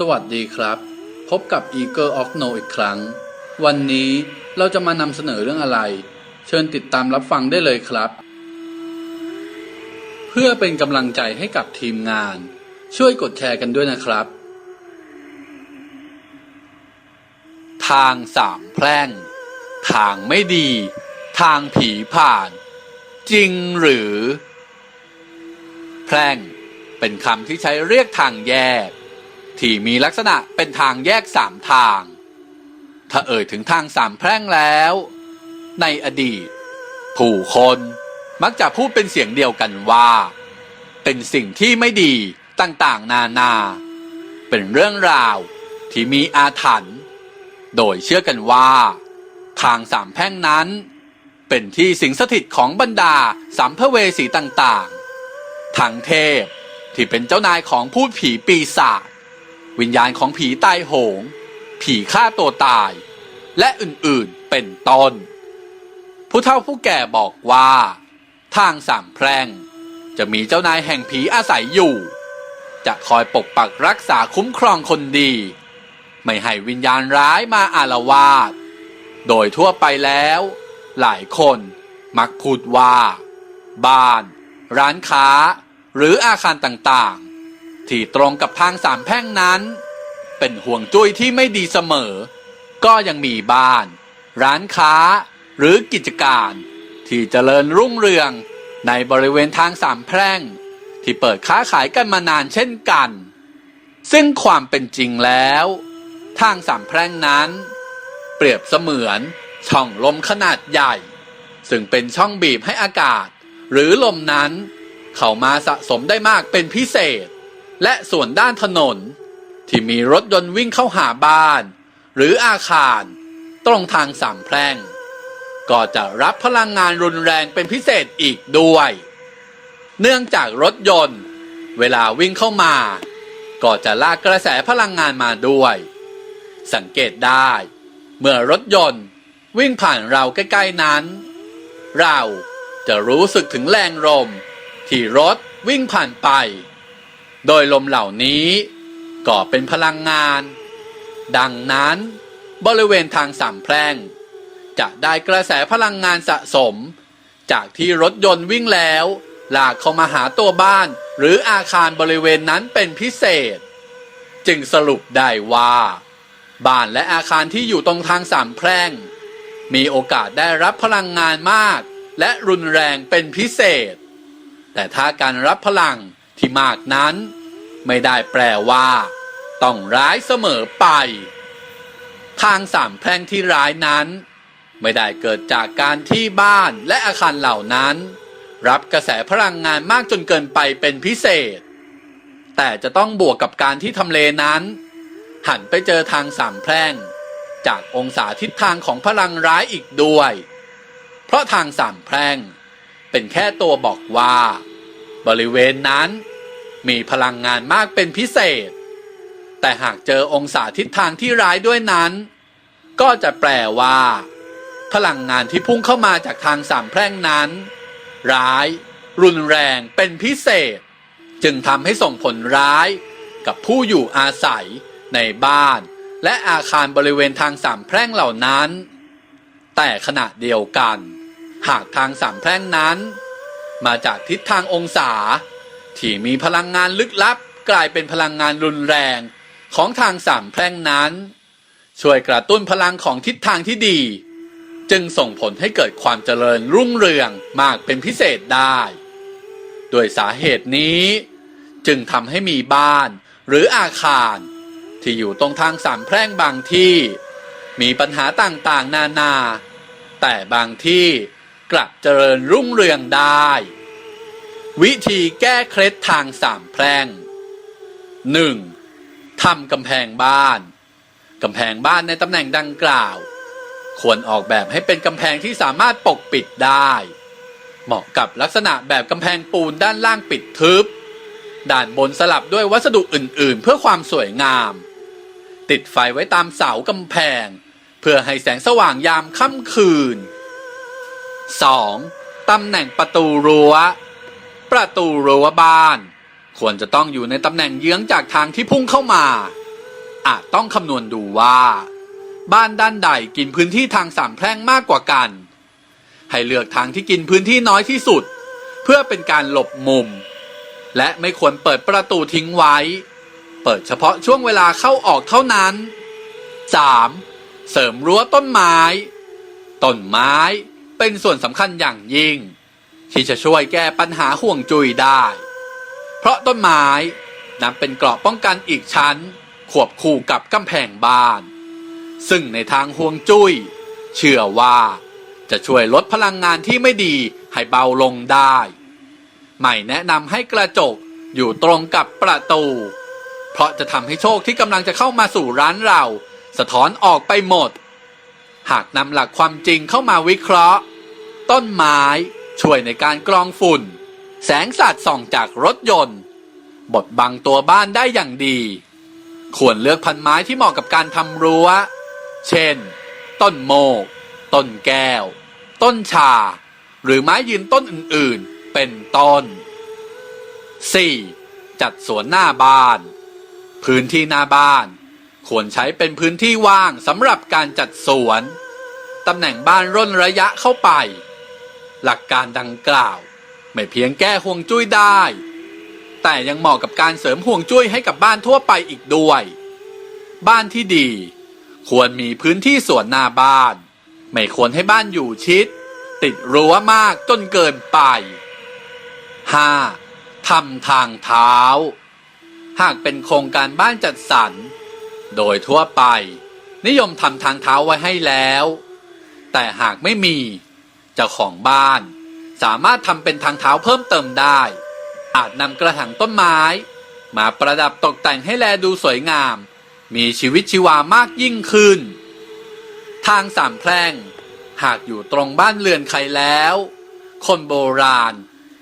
สวัสดีครับ พบกับ Eagle of No อีกครั้ง วันนี้เราจะมานำเสนอเรื่องอะไร เชิญติดตามรับฟังได้เลยครับ เพื่อเป็นกำลังใจให้กับทีมงาน ช่วยกดแชร์กันด้วยนะครับ ทางสามแพร่ง ทางไม่ดี ทางผีผ่าน จริงหรือ แพร่ง เป็นคำที่ใช้เรียกทางแยก ที่มีลักษณะเป็นทางแยกสามทาง ถ้าเอ่ยถึงทางสามแพร่งแล้ว ในอดีต ผู้คนมักจะพูดเป็นเสียงเดียวกันว่า เป็นสิ่งที่ไม่ดีต่างๆ นานา เป็นเรื่องราวที่มีอาถรรพ์ โดยเชื่อกันว่า ทางสามแพร่งนั้น เป็นที่สิงสถิตของบรรดาสัมภเวสีต่างๆ ทั้งเทพที่เป็นเจ้านายของพูดผีปีศาจ วิญญาณของผีตายโหง ผีฆ่าตัวตาย และอื่นๆเป็นต้น ผู้เฒ่าผู้แก่บอกว่า ทางสามแพร่ง จะมีเจ้านายแห่งผีอาศัยอยู่ จะคอยปกปักรักษาคุ้มครองคนดี ไม่ให้วิญญาณร้ายมาอารวาสโดยทั่วไปแล้ว หลายคนมักพูดว่า บ้าน ร้านค้า หรืออาคารต่างๆ ที่ตรงกับทางสามแพร่งนั้น เป็นห่วงจุ้ยที่ไม่ดีเสมอ ก็ยังมีบ้าน ร้านค้า หรือกิจการ ที่เจริญรุ่งเรืองในบริเวณทางสามแพร่ง ที่เปิดค้าขายกันมานานเช่นกัน ซึ่งความเป็นจริงแล้ว ทางสามแพร่งนั้น เปรียบเสมือนช่องลมขนาดใหญ่ ซึ่งเป็นช่องบีบให้อากาศ หรือลมนั้น เข้ามาสะสมได้มากเป็นพิเศษ และส่วนด้านถนน ที่มีรถยนต์วิ่งเข้าหาบ้าน หรืออาคาร ตรงทางสามแพร่ง ก็จะรับพลังงานรุนแรงเป็นพิเศษอีกด้วย เนื่องจากรถยนต์ เวลาวิ่งเข้ามา ก็จะลากกระแสพลังงานมาด้วย สังเกตได้ เมื่อรถยนต์วิ่งผ่านเราใกล้ๆนั้น เราจะรู้สึกถึงแรงลมที่รถวิ่งผ่านไป โดยลมเหล่านี้ก็เป็นพลังงาน ดังนั้นบริเวณทางสามแพร่ง จะได้กระแสพลังงานสะสม จากที่รถยนต์วิ่งแล้วลากเข้ามาหาตัวบ้าน หรืออาคารบริเวณนั้นเป็นพิเศษ จึงสรุปได้ว่า บ้านและอาคารที่อยู่ตรงทางสามแพร่ง มีโอกาสได้รับพลังงานมาก และรุนแรงเป็นพิเศษ แต่ถ้าการรับพลัง ที่มากนั้น ไม่ได้แปลว่า ต้องร้ายเสมอไป ทางสามแพร่งที่ร้ายนั้น ไม่ได้เกิดจากการที่บ้านและอาคารเหล่านั้น รับกระแสพลังงานมากจนเกินไปเป็นพิเศษ แต่จะต้องบวกกับการที่ทำเลนั้น หันไปเจอทางสามแพร่ง จากองศาทิศทางของพลังร้ายอีกด้วย เพราะทางสามแพร่ง เป็นแค่ตัวบอกว่า บริเวณนั้น มีพลังงานมากเป็นพิเศษ แต่หากเจอองศาทิศทางที่ร้ายด้วยนั้น ก็จะแปลว่า พลังงานที่พุ่งเข้ามาจากทางสามแพร่งนั้น ร้าย รุนแรงเป็นพิเศษ จึงทำให้ส่งผลร้าย กับผู้อยู่อาศัยในบ้าน และอาคารบริเวณทางสามแพร่งเหล่านั้น แต่ขณะเดียวกัน หากทางสามแพร่งนั้น มาจากทิศทางองศา ที่มีพลังงานลึกลับ กลายเป็นพลังงานรุนแรงของทางสามแพร่งนั้น ช่วยกระตุ้นพลังของทิศทางที่ดี จึงส่งผลให้เกิดความเจริญรุ่งเรืองมากเป็นพิเศษได้ โดยสาเหตุนี้ จึงทำให้มีบ้านหรืออาคาร ที่อยู่ตรงทางสามแพร่งบางที่ มีปัญหาต่างๆ นานา แต่บางที่ กลับเจริญรุ่งเรืองได้ วิธีแก้เคล็ดทางสามแพร่ง 1. ทำกำแพงบ้าน กำแพงบ้านในตำแหน่งดังกล่าว ควรออกแบบให้เป็นกำแพงที่สามารถปกปิดได้ เหมาะกับลักษณะแบบกำแพงปูนด้านล่างปิดทึบ ด้านบนสลับด้วยวัสดุอื่น ๆ เพื่อความสวยงาม ติดไฟไว้ตามเสากำแพง เพื่อให้แสงสว่างยามค่ำคืน 2. ตำแหน่งประตูรั้ว ประตูรั้วบ้าน ควรจะต้องอยู่ในตำแหน่งเยื้องจากทางที่พุ่งเข้ามา อาจต้องคำนวณดูว่า บ้านด้านใดกินพื้นที่ทางสามแพร่งมากกว่ากัน ให้เลือกทางที่กินพื้นที่น้อยที่สุด เพื่อเป็นการหลบมุม และไม่ควรเปิดประตูทิ้งไว้ เปิดเฉพาะช่วงเวลาเข้าออกเท่านั้น 3. เสริมรั้วต้นไม้ ต้นไม้ เป็นส่วนสำคัญอย่างยิ่ง ที่จะช่วยแก้ปัญหาห่วงจุยได้ เพราะต้นไม้นับเป็นเกราะป้องกันอีกชั้นขวบคู่กับกำแพงบ้าน ซึ่งในทางห่วงจุย้ยเชื่อว่าจะช่วยลดพลังงานที่ไม่ดีให้เบาลงได้ ไม่แนะนำให้กระจกอยู่ตรงกับประตู เพราะจะทำให้โชคที่กำลังจะเข้ามาสู่ร้านเรา สะท้อนออกไปหมด หากนำหลักความจริงเข้ามาวิเคราะห์ ต้นไม้ช่วยในการกรองฝุ่น แสงสาดส่องจากรถยนต์ บดบังตัวบ้านได้อย่างดี ควรเลือกพันไม้ที่เหมาะกับการทำรั้ว เช่น ต้นโมก ต้นแก้ว ต้นชา หรือไม้ยืนต้นอื่นๆ เป็นต้น 4. จัดสวนหน้าบ้าน พื้นที่หน้าบ้าน ควรใช้เป็นพื้นที่ว่างสำหรับการจัดสวน ตำแหน่งบ้านร่นระยะเข้าไป หลักการดังกล่าว ไม่เพียงแก้ห่วงจุ้ยได้ แต่ยังเหมาะกับการเสริมห่วงจุ้ยให้กับบ้านทั่วไปอีกด้วย บ้านที่ดี ควรมีพื้นที่สวนหน้าบ้าน ไม่ควรให้บ้านอยู่ชิด ติดรั้วมากจนเกินไป 5. ทำทางเท้า หากเป็นโครงการบ้านจัดสรร โดยทั่วไป นิยมทำทางเท้าไว้ให้แล้ว แต่หากไม่มีเจ้าของบ้าน สามารถทำเป็นทางเท้าเพิ่มเติมได้ อาจนำกระถางต้นไม้ มาประดับตกแต่งให้แลดูสวยงาม มีชีวิตชีวามากยิ่งขึ้น ทางสามแพร่ง หากอยู่ตรงบ้านเรือนใครแล้ว คนโบราณ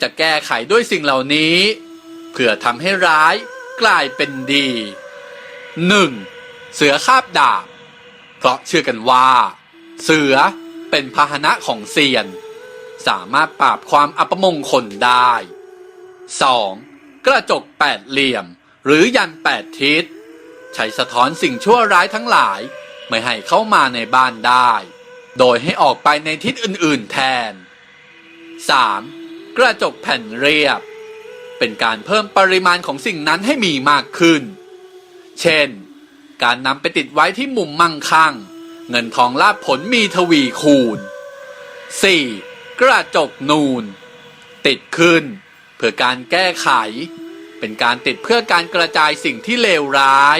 จะแก้ไขด้วยสิ่งเหล่านี้ เพื่อทำให้ร้ายกลายเป็นดี 1. เสือคาบดาบ เพราะเชื่อกันว่า เสือเป็นพาหนะของเซียน สามารถปราบความอัปมงคลได้ 2. กระจกแปดเหลี่ยม หรือยันแปดทิศ ใช้สะท้อนสิ่งชั่วร้ายทั้งหลาย ไม่ให้เข้ามาในบ้านได้ โดยให้ออกไปในทิศอื่น ๆ แทน 3. กระจกแผ่นเรียบ เป็นการเพิ่มปริมาณของสิ่งนั้นให้มีมากขึ้น เช่น การนำไปติดไว้ที่มุมมั่งคั่ง เงินทองลาบผลมีทวีคูณ 4. กระจกนูน ติดขึ้น เพื่อการแก้ไข เป็นการติดเพื่อการกระจายสิ่งที่เลวร้าย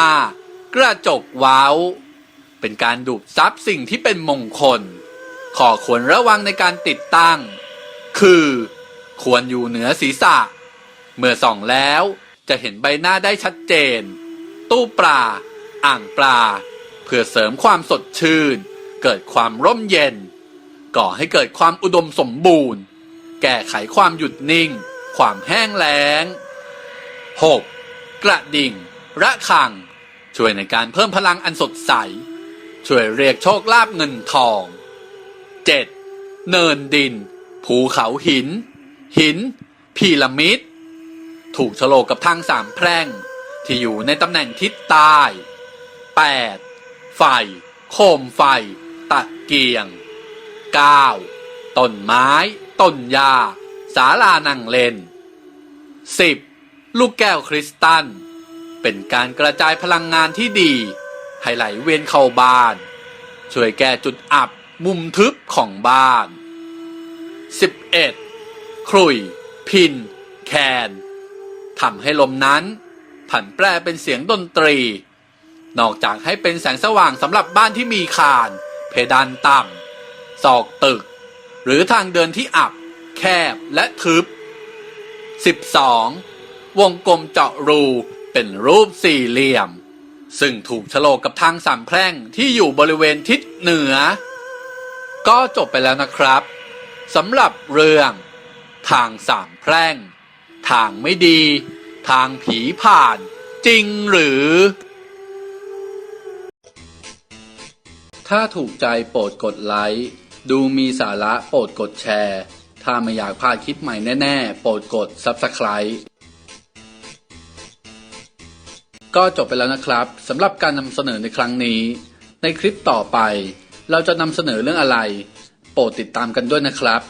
5. กระจกเว้า เป็นการดูดซับสิ่งที่เป็นมงคล ขอควรระวังในการติดตั้ง คือ ควรอยู่เหนือศีรษะ เมื่อส่องแล้วจะเห็นใบหน้าได้ชัดเจน ตู้ปลา อ่างปลา เพื่อเสริมความสดชื่น เกิดความร่มเย็น ก่อให้เกิดความอุดมสมบูรณ์ แก้ไขความหยุดนิ่ง ความแห้งแล้ง 6. กระดิ่ง ระฆัง ช่วยในการเพิ่มพลังอันสดใส ช่วยเรียกโชคลาภเงินทอง 7. เนินดิน ภูเขาหิน หินพีระมิด ถูกโลกกับทางสามแพร่ง ที่อยู่ในตำแหน่งทิศใต้ 8. ไฟ โคมไฟ ตะเกียง 9. ต้นไม้ ต้นหญ้าศาลานั่งเล่น 10. ลูกแก้วคริสตัล เป็นการกระจายพลังงานที่ดี ให้ไหลเวียนเข้าบ้าน ช่วยแก้จุดอับมุมทึบของบ้าน 11. ครุย พิน แคนทำให้ลมนั้น ผันแปรเป็นเสียงดนตรี นอกจากให้เป็นแสงสว่างสำหรับบ้านที่มีคาน เพดานต่ำซอกตึก หรือทางเดินที่อับ แคบและทึบ 12. วงกลมเจาะรูเป็นรูปสี่เหลี่ยม ซึ่งถูกโฉลกกับทางสามแพร่งที่อยู่บริเวณทิศเหนือ ก็จบไปแล้วนะครับสำหรับเรื่อง ทางสามแพร่ง ทางไม่ดี ทางผีผ่าน จริงหรือ ถ้าถูกใจโปรดกดไลค์ ดูมีสาระโปรดกดแชร์ ถ้าไม่อยากพลาดคลิปใหม่แน่ ๆ โปรดกด Subscribe ก็จบไปแล้วนะครับสำหรับการนำเสนอในครั้งนี้ ในคลิปต่อไป เราจะนำเสนอเรื่องอะไร โปรดติดตามกันด้วยนะครับ